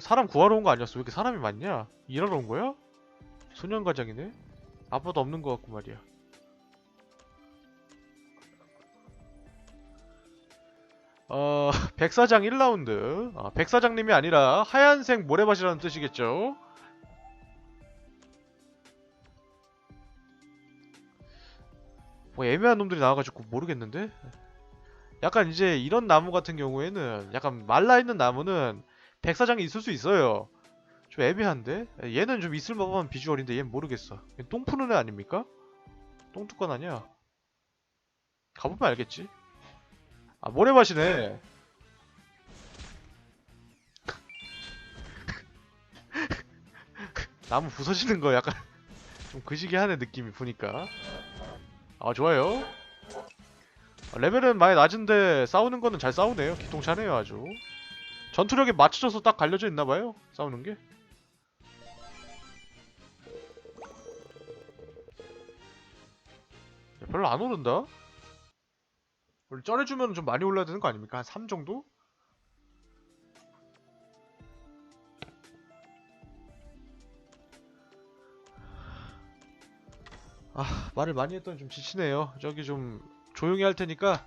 사람 구하러 온 거 아니었어? 왜 이렇게 사람이 많냐? 일하러 온 거야? 소년 과장이네? 아빠도 없는 거 같고 말이야. 어, 백사장 1라운드. 아, 백사장님이 아니라 하얀색 모래밭이라는 뜻이겠죠? 뭐 애매한 놈들이 나와가지고 모르겠는데? 약간 이제 이런 나무 같은 경우에는 약간 말라있는 나무는 백사장이 있을 수 있어요. 좀 애매한데? 얘는 좀 있을 법한 비주얼인데 얘는 모르겠어. 얘똥 푸는 애 아닙니까? 똥뚜껑 아니야? 가보면 알겠지. 아 모래밭이네. 나무 부서지는 거 약간 좀 그시기 하네 느낌이 보니까. 아 좋아요. 아, 레벨은 많이 낮은데 싸우는 거는 잘 싸우네요. 기통차네요 아주. 전투력에 맞춰져서 딱 갈려져 있나봐요. 싸우는 게. 야, 별로 안 오른다. 원래 쩔해주면 좀 많이 올라야 되는 거 아닙니까? 한 3 정도? 아 말을 많이 했더니 좀 지치네요. 저기 좀 조용히 할 테니까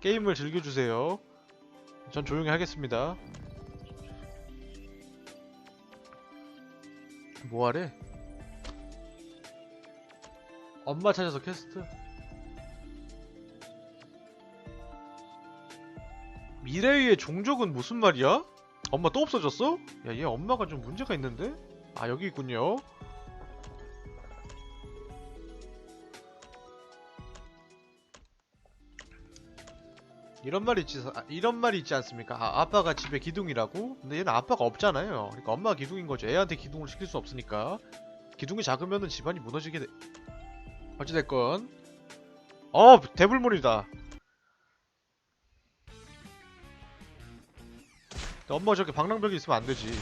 게임을 즐겨주세요. 전 조용히 하겠습니다. 뭐하래? 엄마 찾아서 퀘스트? 미래의 종족은 무슨 말이야? 엄마 또 없어졌어? 야, 얘 엄마가 좀 문제가 있는데? 아, 여기 있군요. 이런 말이 있지, 아, 이런 말이 있지 않습니까? 아, 아빠가 집에 기둥이라고? 근데 얘는 아빠가 없잖아요. 그러니까 엄마가 기둥인 거죠. 애한테 기둥을 시킬 수 없으니까. 기둥이 작으면은 집안이 무너지게 돼. 어찌됐건. 어, 대불문이다. 엄마가 저렇게 방랑벽이 있으면 안 되지.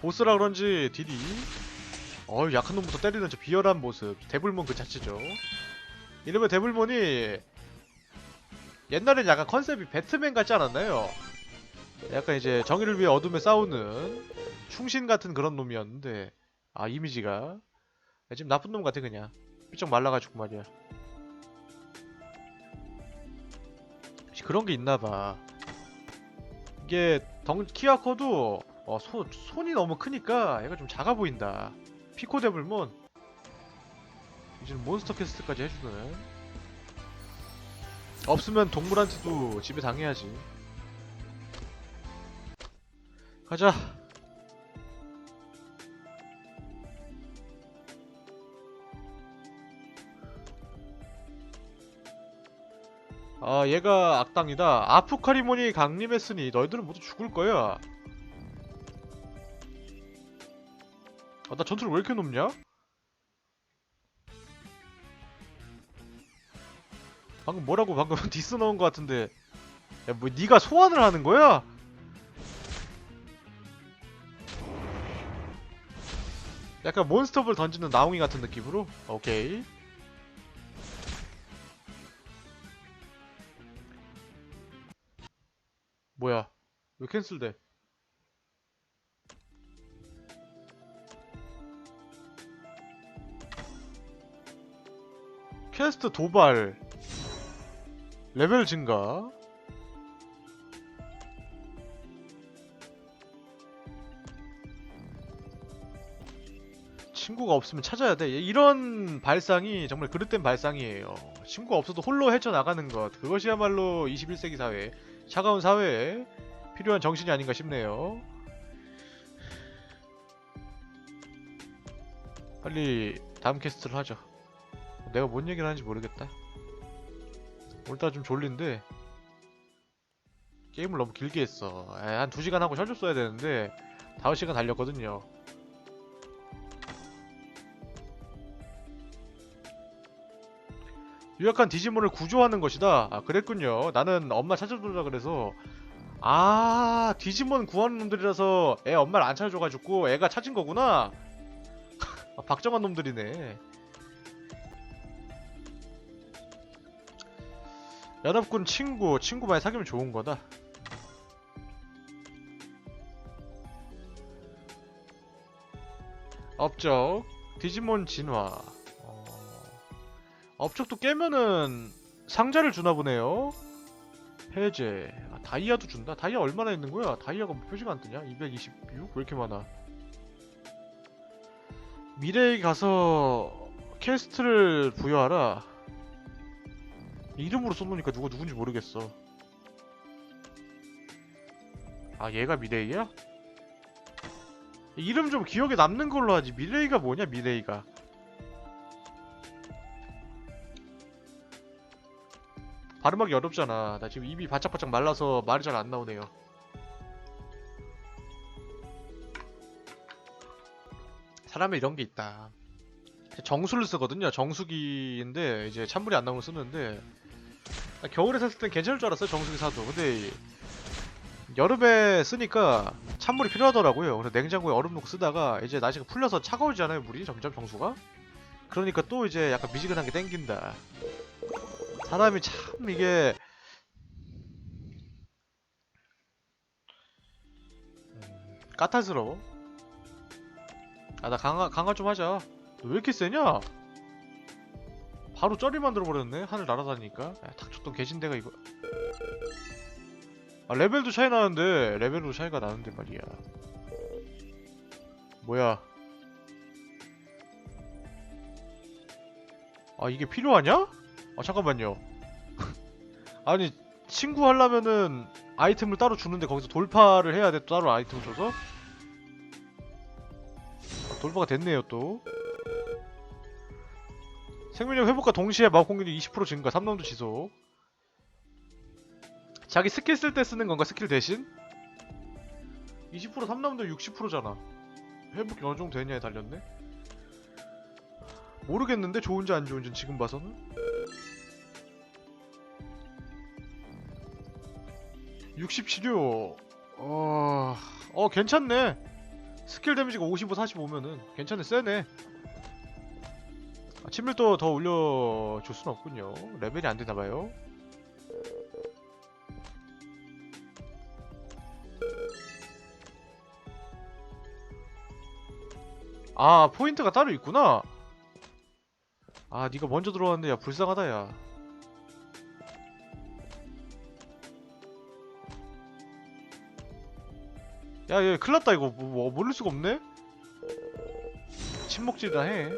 보스라 그런지 딜이 어우 약한 놈부터 때리는 저 비열한 모습. 데블몬 그 자체죠. 이러면 데블몬이 옛날엔 약간 컨셉이 배트맨 같지 않았나요? 약간 이제 정의를 위해 어둠에 싸우는 충신 같은 그런 놈이었는데. 아 이미지가. 지금 나쁜 놈 같아 그냥. 삐쩍 말라가지고 말이야. 혹시 그런 게 있나봐. 이게 덩 키아커도 어, 손, 손이 너무 크니까 얘가 좀 작아 보인다 피코 데블몬. 이제는 몬스터 퀘스트까지 해주네 없으면 동물한테도 집에 당해야지. 가자. 아 얘가 악당이다. 아프카리몬이 강림했으니 너희들은 모두 죽을 거야 아, 나 전투를 왜 이렇게 높냐? 방금 뭐라고 방금 디스 넣은 것 같은데 야 뭐 네가 소환을 하는 거야? 약간 몬스터볼 던지는 나웅이 같은 느낌으로? 오케이 뭐야 왜 캔슬돼 퀘스트 도발. 레벨 증가. 친구가 없으면 찾아야 돼. 이런 발상이 정말 그릇된 발상이에요. 친구가 없어도 홀로 헤쳐나가는 것. 그것이야말로 21세기 사회 차가운 사회에 필요한 정신이 아닌가 싶네요. 빨리 다음 퀘스트를 하죠 내가 뭔 얘기를 하는지 모르겠다. 오늘따라 좀 졸린데 게임을 너무 길게 했어. 에, 한 2시간 하고 쉬어줬어야 되는데 5시간 달렸거든요. 유약한 디지몬을 구조하는 것이다. 아 그랬군요. 나는 엄마 찾아주자 그래서 아 디지몬 구하는 놈들이라서 애 엄마를 안 찾아줘가지고 애가 찾은 거구나. 아, 박정한 놈들이네. 연합군 친구 친구 많이 사귀면 좋은 거다. 업적 디지몬 진화. 어... 업적도 깨면은 상자를 주나 보네요. 해제. 아, 다이아도 준다? 다이아 얼마나 있는 거야? 다이아가 뭐 표시가 안 뜨냐? 226? 왜 이렇게 많아? 미래에 가서 퀘스트를 부여하라 이름으로 써놓으니까 누가 누군지 모르겠어. 아 얘가 미레이야? 이름 좀 기억에 남는 걸로 하지. 미레이가 뭐냐 미레이가? 발음하기 어렵잖아. 나 지금 입이 바짝바짝 말라서 말이 잘 안 나오네요. 사람에 이런 게 있다 정수를 쓰거든요. 정수기인데 이제 찬물이 안 나오면 쓰는데 나 겨울에 샀을 땐 괜찮을 줄 알았어요 정수기 사도. 근데 여름에 쓰니까 찬물이 필요하더라고요. 그래서 냉장고에 얼음 넣고 쓰다가 이제 날씨가 풀려서 차가워지잖아요 물이? 점점 정수가? 그러니까 또 이제 약간 미지근한 게 땡긴다. 사람이 참 이게 음, 까탈스러워. 아 나 강화 강화 좀 하자. 너 왜 이렇게 세냐? 바로 쩌리 만들어 버렸네 하늘 날아다니니까. 야, 탁쳤던 개신대가 이거. 아 레벨도 차이 나는데 레벨도 차이가 나는데 말이야. 뭐야? 아 이게 필요하냐? 아 잠깐만요. 아니 친구 하려면은 아이템을 따로 주는데 거기서 돌파를 해야 돼또 따로 아이템 줘서? 아, 돌파가 됐네요 또 생명력 회복과 동시에 마법 공격력 20% 증가 3라운드 지속. 자기 스킬 쓸 때 쓰는 건가 스킬 대신? 20% 3라운드 60%잖아. 회복이 어느 정도 되냐에 달렸네? 모르겠는데 좋은지 안 좋은지 지금 봐서는? 67요. 어... 어 괜찮네. 스킬 데미지가 55, 45면은 괜찮네. 세네 아, 친밀도 더 올려줄 순 없군요 레벨이 안 되나봐요 아 포인트가 따로 있구나 아 니가 먼저 들어왔는데 야 불쌍하다 야 야, 얘 큰일났다, 이거. 뭐, 뭐, 모를 수가 없네? 침묵질이나 해.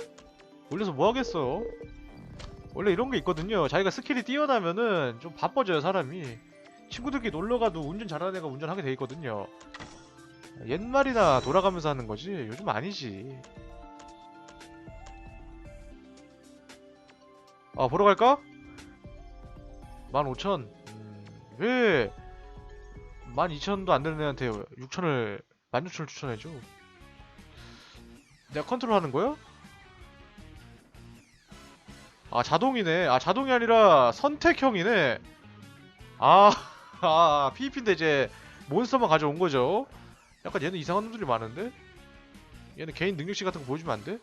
올려서 뭐 하겠어? 원래 이런 게 있거든요. 자기가 스킬이 뛰어나면은 좀 바빠져요, 사람이. 친구들끼리 놀러가도 운전 잘하는 애가 운전하게 돼 있거든요. 옛말이나 돌아가면서 하는 거지. 요즘 아니지. 아, 보러 갈까? 15,000. 음, 왜 12,000도 안 되는 애한테 6,000을 16,000을 추천해줘. 내가 컨트롤 하는 거야? 아 자동이네. 아 자동이 아니라 선택형이네. 아, 아 PVP인데 이제 몬스터만 가져온 거죠. 약간 얘는 이상한 놈들이 많은데? 얘는 개인 능력치 같은 거 보여주면 안 돼?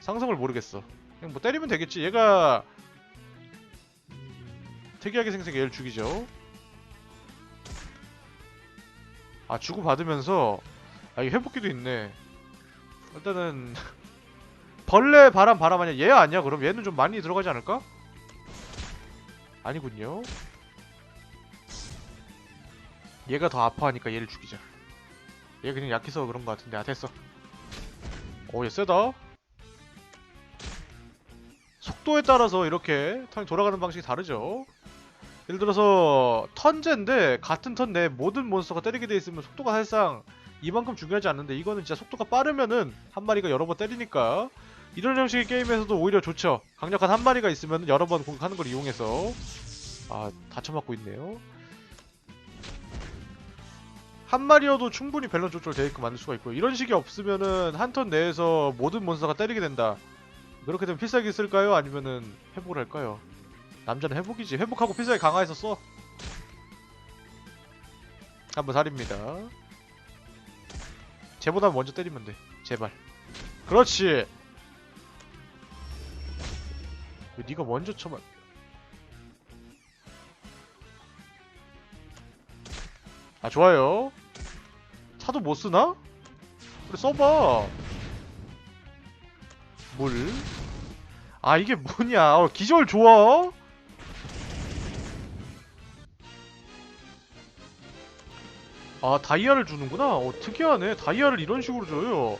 상성을 모르겠어. 그냥 뭐 때리면 되겠지. 얘가 음, 특이하게 생긴 얘를 죽이죠. 아 주고받으면서 아 이게 회복기도 있네 일단은 벌레 바람 바람 아니야? 얘 아니야? 그럼 얘는 좀 많이 들어가지 않을까? 아니군요. 얘가 더 아파하니까 얘를 죽이자. 얘 그냥 약해서 그런 거 같은데. 아 됐어. 오얘 세다. 속도에 따라서 이렇게 턴이 돌아가는 방식이 다르죠. 예를 들어서 턴제인데 같은 턴 내 모든 몬스터가 때리게 돼 있으면 속도가 사실상 이만큼 중요하지 않는데 이거는 진짜 속도가 빠르면은 한 마리가 여러 번 때리니까 이런 형식의 게임에서도 오히려 좋죠. 강력한 한 마리가 있으면 여러 번 공격하는 걸 이용해서 아 다쳐맞고 있네요. 한 마리여도 충분히 밸런스 조절 되게끔 만들 수가 있고 이런 식이 없으면은 한 턴 내에서 모든 몬스터가 때리게 된다. 그렇게 되면 필살기 쓸까요? 아니면은 회복을 할까요? 남자는 회복이지. 회복하고 필살기 강화해서 써. 한번 살입니다. 쟤보다 먼저 때리면 돼. 제발. 그렇지. 그 네가 먼저 쳐봐. 아 좋아요. 차도 못 쓰나? 그래 써봐. 물. 아 이게 뭐냐? 어, 기절 좋아. 아 다이아를 주는구나. 어 특이하네. 다이아를 이런 식으로 줘요.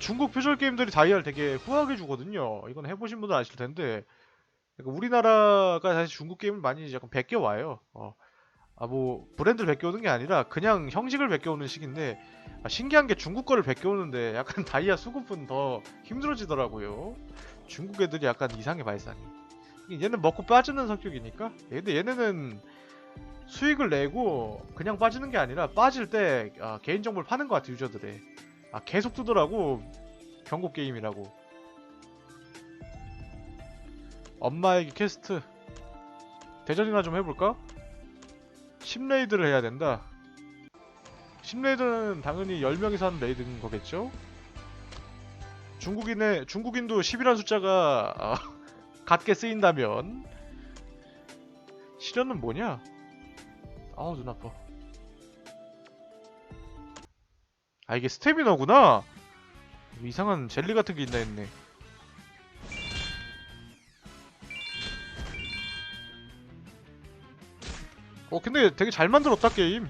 중국 표절 게임들이 다이아를 되게 후하게 주거든요. 이건 해보신 분들 아실 텐데 그러니까 우리나라가 사실 중국 게임을 많이 약간 베껴 와요. 어. 아 뭐 브랜드를 베껴오는 게 아니라 그냥 형식을 베껴오는 식인데 아, 신기한 게 중국 거를 베껴오는데 약간 다이아 수급은 더 힘들어지더라고요. 중국 애들이 약간 이상해 발상이. 얘는 먹고 빠지는 성격이니까? 근데 얘네는 수익을 내고 그냥 빠지는 게 아니라 빠질 때 아, 개인정보를 파는 것 같아 유저들의 아 계속 뜨더라고 경고 게임이라고 엄마에게 퀘스트 대전이나 좀 해볼까? 10레이드를 해야 된다 10레이드는 당연히 10명이서 하는 레이드인 거겠죠? 중국인의 중국인도 10이라는 숫자가 아, 같게 쓰인다면 실현은 뭐냐? 아우 눈 아파 아 이게 스태미너구나. 이상한 젤리 같은 게 있나 했네. 어 근데 되게 잘 만들었다 게임.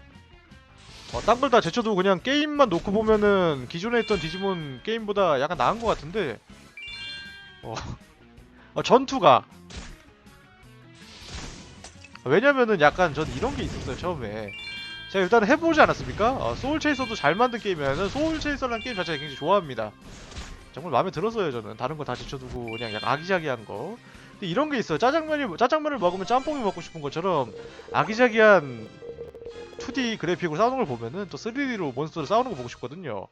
어, 딴걸 다 제쳐도 그냥 게임만 놓고 보면은 기존에 있던 디지몬 게임보다 약간 나은 것 같은데. 어, 어 전투가. 왜냐면은 약간 전 이런 게 있었어요 처음에 제가 일단 해보지 않았습니까? 어, 소울 체이서도 잘 만든 게임이라는 소울 체이서라는 게임 자체가 굉장히 좋아합니다. 정말 마음에 들었어요 저는. 다른 거 다 제쳐두고 그냥 약간 아기자기한 거. 근데 이런 게 있어요. 짜장면이 짜장면을 먹으면 짬뽕이 먹고 싶은 것처럼 아기자기한 2D 그래픽으로 싸우는 걸 보면은 또 3D로 몬스터를 싸우는 거 보고 싶거든요.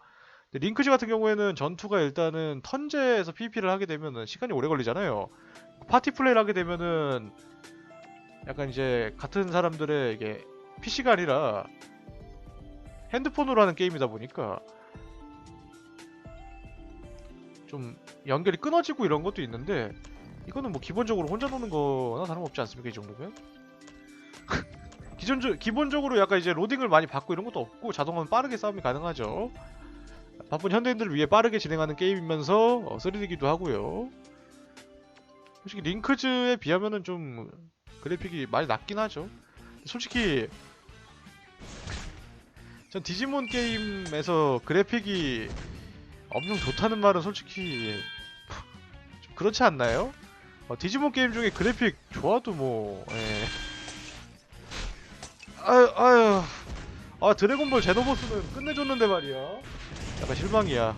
링크즈 같은 경우에는 전투가 일단은 턴제에서 PVP를 하게 되면은 시간이 오래 걸리잖아요. 파티 플레이를 하게 되면은 약간 이제 같은 사람들의 이게 PC가 아니라 핸드폰으로 하는 게임이다 보니까 좀 연결이 끊어지고 이런 것도 있는데 이거는 뭐 기본적으로 혼자 노는 거나 다름없지 않습니까 이 정도면? 기존 기본적으로 약간 이제 로딩을 많이 받고 이런 것도 없고 자동화는 빠르게 싸움이 가능하죠. 바쁜 현대인들을 위해 빠르게 진행하는 게임이면서 어, 3D기도 하고요. 솔직히 링크즈에 비하면은 좀 그래픽이 많이 낮긴 하죠. 솔직히 전 디지몬 게임에서 그래픽이 엄청 좋다는 말은 솔직히 좀 그렇지 않나요? 어, 디지몬 게임 중에 그래픽 좋아도 뭐 예. 아유 아유. 아 드래곤볼 제노보스는 끝내줬는데 말이야. 약간 실망이야.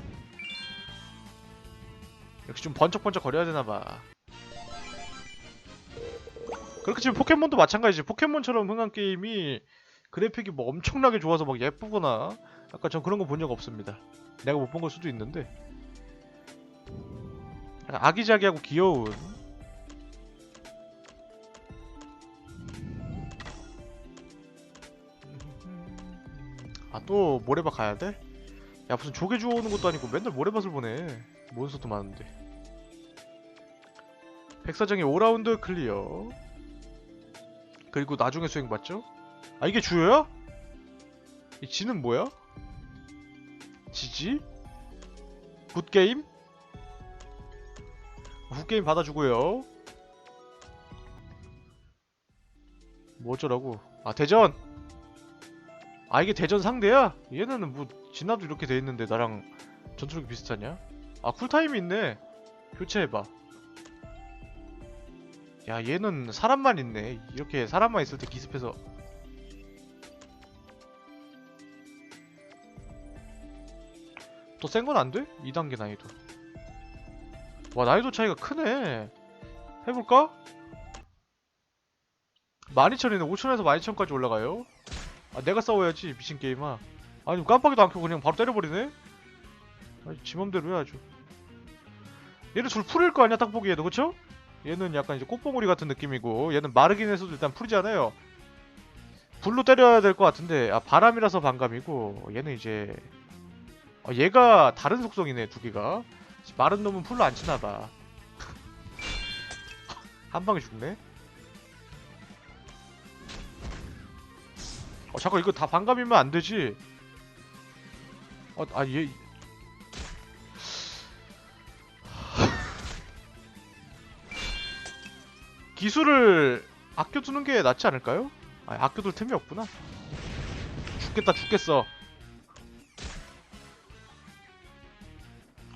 역시 좀 번쩍번쩍 거려야 되나봐. 그렇게 치면 포켓몬도 마찬가지지. 포켓몬처럼 흥한 게임이 그래픽이 뭐 엄청나게 좋아서 막 예쁘거나 약간 전 그런 거 본 적 없습니다. 내가 못 본 걸 수도 있는데. 아기자기하고 귀여운. 아 또 모래밭 가야 돼? 야 무슨 조개 주워 오는 것도 아니고 맨날 모래밭을 보내 몬스터도 많은데. 백사장의 5라운드 클리어. 그리고 나중에 수행 받죠? 아 이게 주요야? 이 지는 뭐야? 지지? 굿게임? 굿게임 받아주고요 뭐 어쩌라고 아 대전! 아 이게 대전 상대야? 얘네는 뭐 진화도 이렇게 돼있는데 나랑 전투력이 비슷하냐? 아 쿨타임이 있네 교체해봐 야 얘는 사람만 있네 이렇게 사람만 있을 때 기습해서 또센건 안 돼? 2단계 난이도. 와 난이도 차이가 크네. 해볼까? 12,000이네. 5,000에서 12,000까지 올라가요? 아 내가 싸워야지 미친 게임아. 아니 깜빡이도 안 켜고 그냥 바로 때려버리네? 아니 지 맘대로 해야죠. 얘는 줄 풀일 거 아니야 딱 보기에도 그쵸? 얘는 약간 이제 꽃봉오리 같은 느낌이고 얘는 마르긴 했어도 일단 풀이잖아요. 불로 때려야 될 것 같은데 아 바람이라서 반감이고 얘는 이제 어, 얘가 다른 속성이네 두 개가 마른 놈은 풀로 안 치나봐 한 방에 죽네 어 잠깐 이거 다 반감이면 안 되지. 어, 아 얘. 기술을 아껴두는 게 낫지 않을까요? 아 아껴둘 틈이 없구나. 죽겠다 죽겠어.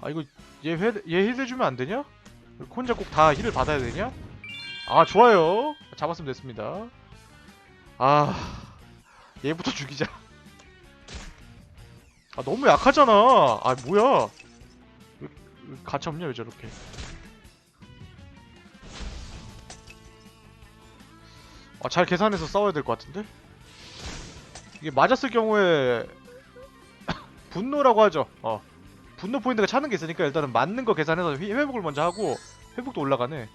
아 이거 얘얘 힐 해주면 안 되냐? 혼자 꼭 다 힐을 받아야 되냐? 아 좋아요. 잡았으면 됐습니다. 아 얘부터 죽이자. 아 너무 약하잖아. 아 뭐야? 왜, 왜 가차 없냐 왜 저렇게? 아 잘 계산해서 싸워야 될 것 같은데? 이게 맞았을 경우에 분노라고 하죠. 어 분노 포인트가 차는 게 있으니까 일단은 맞는 거 계산해서 회- 회복을 먼저 하고 회복도 올라가네.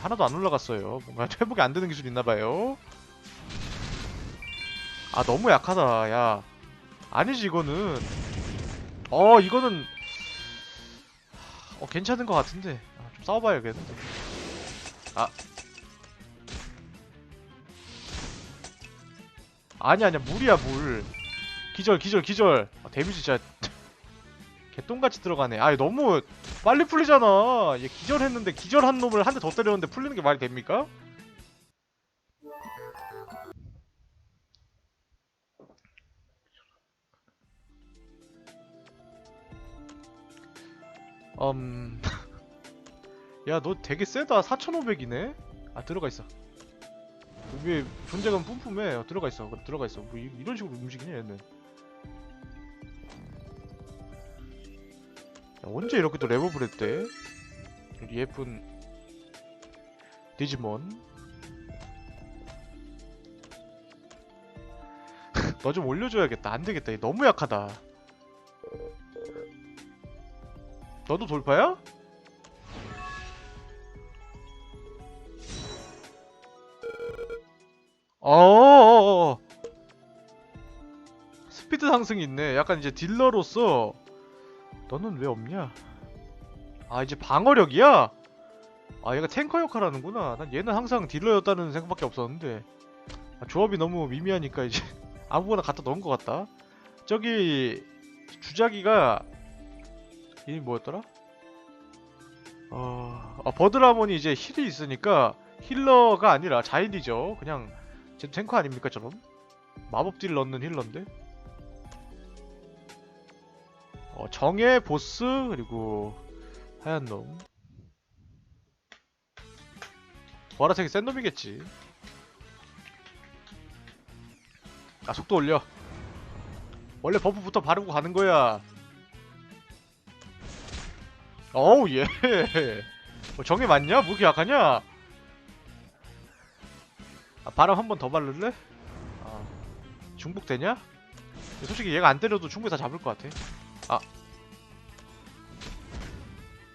하나도 안 올라갔어요. 뭔가 회복이 안 되는 기술이 있나봐요. 아 너무 약하다. 야. 아니지 이거는. 어 이거는. 어 괜찮은 것 같은데. 아, 좀 싸워봐야겠는데. 아. 아니 아니야. 물이야 물. 기절 기절 기절. 아, 데미지 진짜 개똥같이 들어가네 아 너무 빨리 풀리잖아 얘 기절했는데 기절한 놈을 한 대 더 때렸는데 풀리는 게 말이 됩니까? 음... 야, 너 되게 세다. 4,500이네? 아, 들어가 있어. 그 위에 존재감 뿜뿜해. 어, 들어가 있어. 들어가 있어. 뭐, 이, 이런 식으로 움직이냐, 얘는. 언제 이렇게 또 레버블 했대? 우리 예쁜 디지몬. 너 좀 올려줘야겠다. 안 되겠다. 얘 너무 약하다. 너도 돌파야? 어어어어 스피드 상승이 있네 약간 이제 딜러로서 너는 왜 없냐 아 이제 방어력이야? 아 얘가 탱커 역할 하는구나 난 얘는 항상 딜러였다는 생각밖에 없었는데 아, 조합이 너무 미미하니까 이제 아무거나 갖다 넣은 것 같다 저기 주자기가 이름이 뭐였더라? 어... 아, 버드라몬이 이제 힐이 있으니까 힐러가 아니라 자인이죠. 그냥 제 탱커 아닙니까 저럼? 마법 딜 넣는 힐러인데? 어, 정의 보스 그리고 하얀 놈. 보라색이 센 놈이겠지. 아 속도 올려. 원래 버프부터 바르고 가는 거야. 어우 예. 뭐 정이 맞냐? 뭐 이렇게 약하냐? 아, 바람 한 번 더 바를래? 아, 중복되냐? 솔직히 얘가 안 때려도 충분히 다 잡을 것 같아. 아.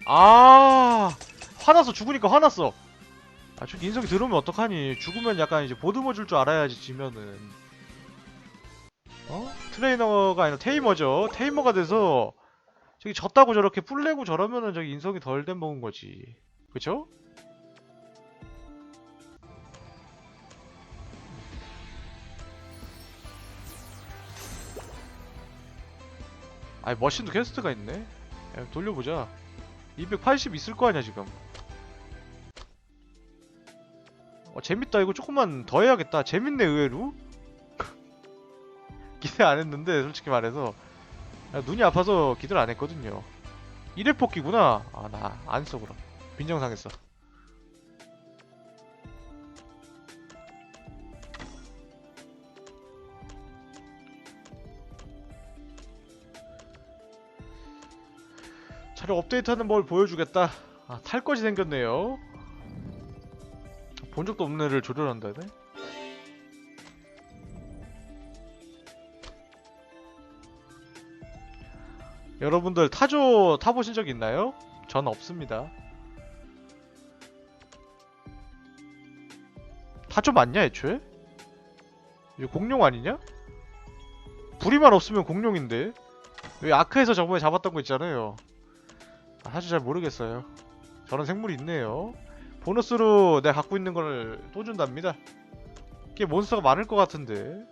아, 화났어. 죽으니까 화났어. 아, 저 인성이 들어오면 어떡하니? 죽으면 약간 이제 보듬어 줄 줄 알아야지, 지면은. 어? 트레이너가 아니라 테이머죠. 테이머가 돼서 저기 졌다고 저렇게 뿔내고 저러면은 저기 인성이 덜 된 먹은 거지. 그쵸? 아니 머신도 퀘스트가 있네. 야, 돌려보자. 280 있을 거 아니야 지금. 어 재밌다 이거 조금만 더 해야겠다. 재밌네 의외로. 기대 안 했는데 솔직히 말해서 야, 눈이 아파서 기대를 안 했거든요. 1회 뽑기구나. 아 나 안 써 그럼. 빈정상했어. 차를 업데이트하는 뭘 보여주겠다. 아, 탈 것이 생겼네요. 본 적도 없는 애를 조련한다 네. 여러분들 타조 타보신 적 있나요? 전 없습니다. 타조 맞냐 애초에? 이거 공룡 아니냐? 부리만 없으면 공룡인데 왜 아크에서 저번에 잡았던 거 있잖아요. 아, 사실 잘 모르겠어요. 저런 생물이 있네요. 보너스로 내가 갖고 있는 걸 또 준답니다. 이게 몬스터가 많을 것 같은데.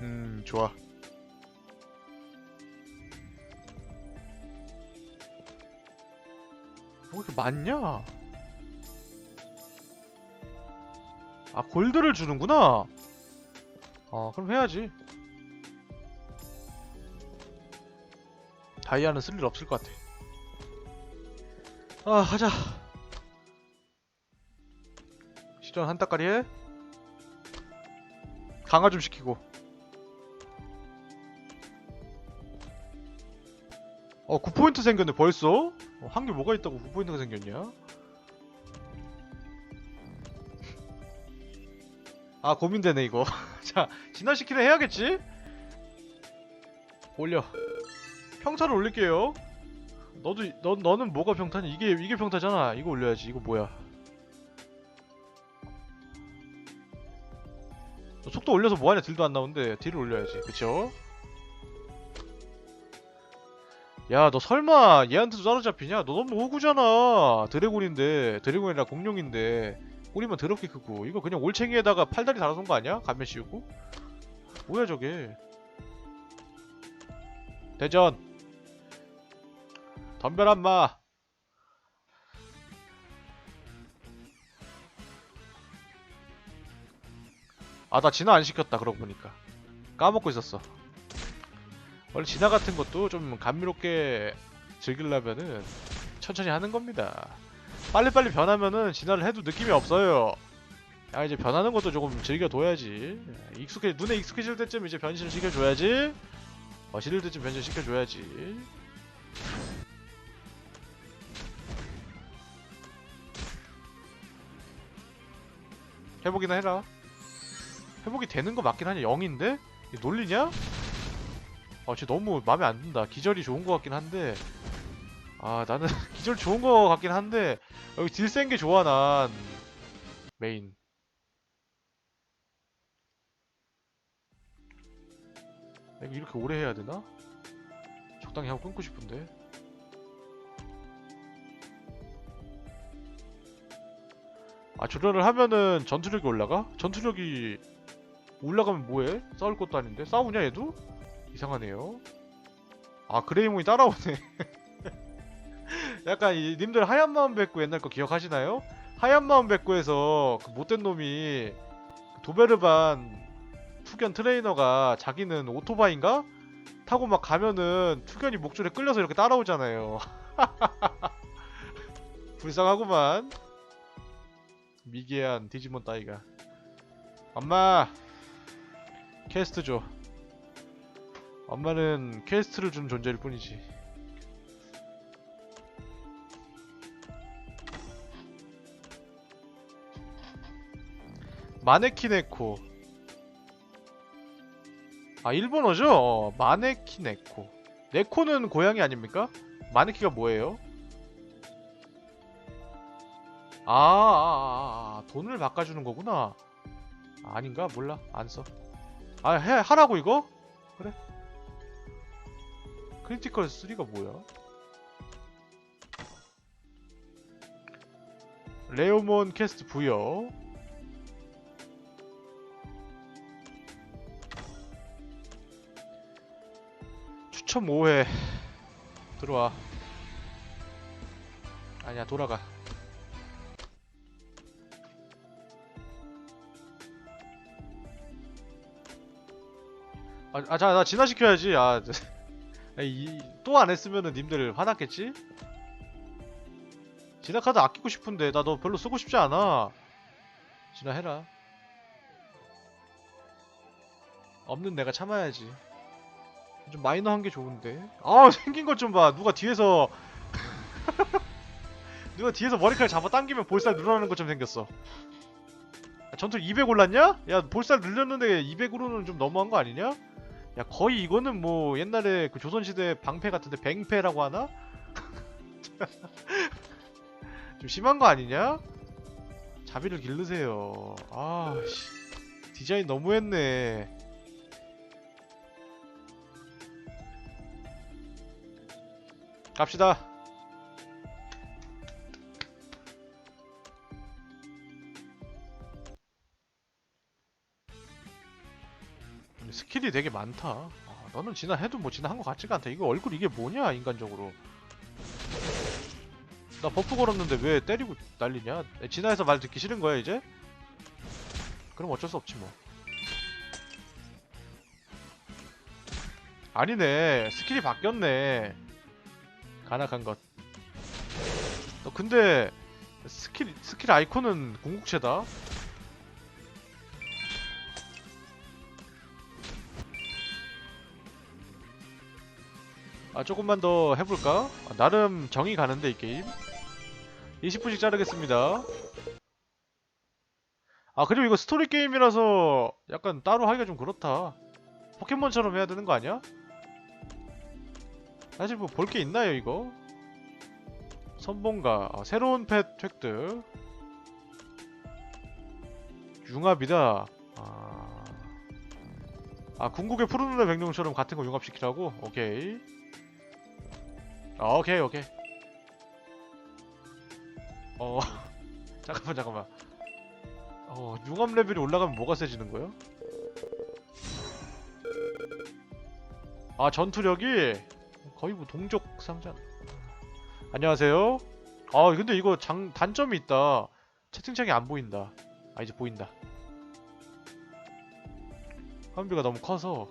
음, 좋아. 뭐 이렇게 많냐? 아, 골드를 주는구나. 어 그럼 해야지. 다이아는 쓸 일 없을 것 같아. 아 가자. 시전 한 따까리 해. 강화 좀 시키고. 어 9포인트 생겼네 벌써? 어, 한게 뭐가 있다고 9포인트가 생겼냐? 아 고민되네 이거. 자 진화시키는 해야겠지? 올려. 평타를 올릴게요. 너도 너, 너는 뭐가 평타니? 이게 이게 평타잖아. 이거 올려야지. 이거 뭐야? 너 속도 올려서 뭐하냐? 딜도 안 나오는데 딜을 올려야지. 그쵸? 야 너 설마 얘한테도 따라잡히냐? 너 너무 호구잖아. 드래곤인데. 드래곤이라 공룡인데 꼬리만 더럽게 크고 이거 그냥 올챙이에다가 팔다리 달아놓은 거 아니야? 감면 씌우고? 뭐야 저게? 대전. 덤벼라 마. 아 나 진화 안 시켰다 그러고 보니까. 까먹고 있었어. 원래 진화 같은 것도 좀 감미롭게 즐기려면은 천천히 하는 겁니다 빨리빨리 변하면은 진화를 해도 느낌이 없어요 야 이제 변하는 것도 조금 즐겨둬야지 익숙해 눈에 익숙해질 때쯤 이제 변신을 시켜줘야지 어 시릴 때쯤 변신 시켜줘야지 회복이나 해라 회복이 되는 거 맞긴 하냐 0인데? 놀리냐? 아, 쟤 너무 마음에 안 든다. 기절이 좋은 거 같긴 한데. 아, 나는 기절 좋은 거 같긴 한데. 여기 딜 센 게 좋아, 난. 메인. 내가 이렇게 오래 해야 되나? 적당히 하고 끊고 싶은데. 아, 조련을 하면은 전투력이 올라가? 전투력이 올라가면 뭐해? 싸울 것도 아닌데? 싸우냐, 얘도? 이상하네요. 아 그레이몬이 따라오네. 약간 이 님들 하얀 마음 뱉고 옛날 거 기억하시나요? 하얀 마음 뱉고에서 그 못된 놈이 그 도베르반 투견 트레이너가 자기는 오토바이인가 타고 막 가면은 투견이 목줄에 끌려서 이렇게 따라오잖아요. 불쌍하구만. 미개한 디지몬 따위가. 엄마 캐스트 줘. 엄마는 퀘스트를 준 존재일 뿐이지. 마네키네코. 아 일본어죠? 어, 마네키네코. 네코는 고양이 아닙니까? 마네키가 뭐예요? 아, 아, 아, 아, 돈을 바꿔주는 거구나. 아, 아닌가? 몰라. 안 써. 아, 해, 하라고 이거? 그래. 크리티컬 3가 뭐야? 레오몬 캐스트 부여 추첨 5회 들어와 아니야 돌아가 아, 아, 자, 나 진화시켜야지. 아, 또 안 했으면은 님들 화났겠지? 진화 카드 아끼고 싶은데 나 너 별로 쓰고 싶지 않아. 진화해라. 없는 내가 참아야지. 좀 마이너한 게 좋은데. 아 생긴 것 좀 봐. 누가 뒤에서 누가 뒤에서 머리카락 잡아 당기면 볼살 늘어나는 것처럼 생겼어. 야, 전투 200 올랐냐? 야 볼살 늘렸는데 200으로는 좀 너무한 거 아니냐? 야 거의 이거는 뭐 옛날에 그 조선시대 방패 같은데 뱅패라고 하나? 좀 심한 거 아니냐? 자비를 기르세요. 아, 씨. 디자인 너무했네. 갑시다. 스킬이 되게 많다. 아, 너는 진화 해도 뭐 진화 한것 같지가 않다. 이거 얼굴 이게 뭐냐 인간적으로. 나 버프 걸었는데 왜 때리고 난리냐? 진화해서 말 듣기 싫은 거야 이제? 그럼 어쩔 수 없지 뭐. 아니네 스킬이 바뀌었네. 간악한 것. 너 근데 스킬 스킬 아이콘은 궁극체다. 아 조금만 더 해볼까? 아, 나름 정이 가는데 이 게임 20분씩 자르겠습니다 아 그리고 이거 스토리 게임이라서 약간 따로 하기가 좀 그렇다 포켓몬처럼 해야 되는 거 아니야? 사실 뭐 볼 게 있나요 이거? 선봉가 아, 새로운 펫 획득. 융합이다. 아... 아 궁극의 푸른 눈의 백룡처럼 같은 거 융합시키라고? 오케이. 아, 오케이 오케이. 어 잠깐만 잠깐만. 어 융합 레벨이 올라가면 뭐가 세지는 거야? 아 전투력이 거의 뭐 동족 상장. 안녕하세요. 아 근데 이거 장 단점이 있다. 채팅창이 안 보인다. 아 이제 보인다. 화면비가 너무 커서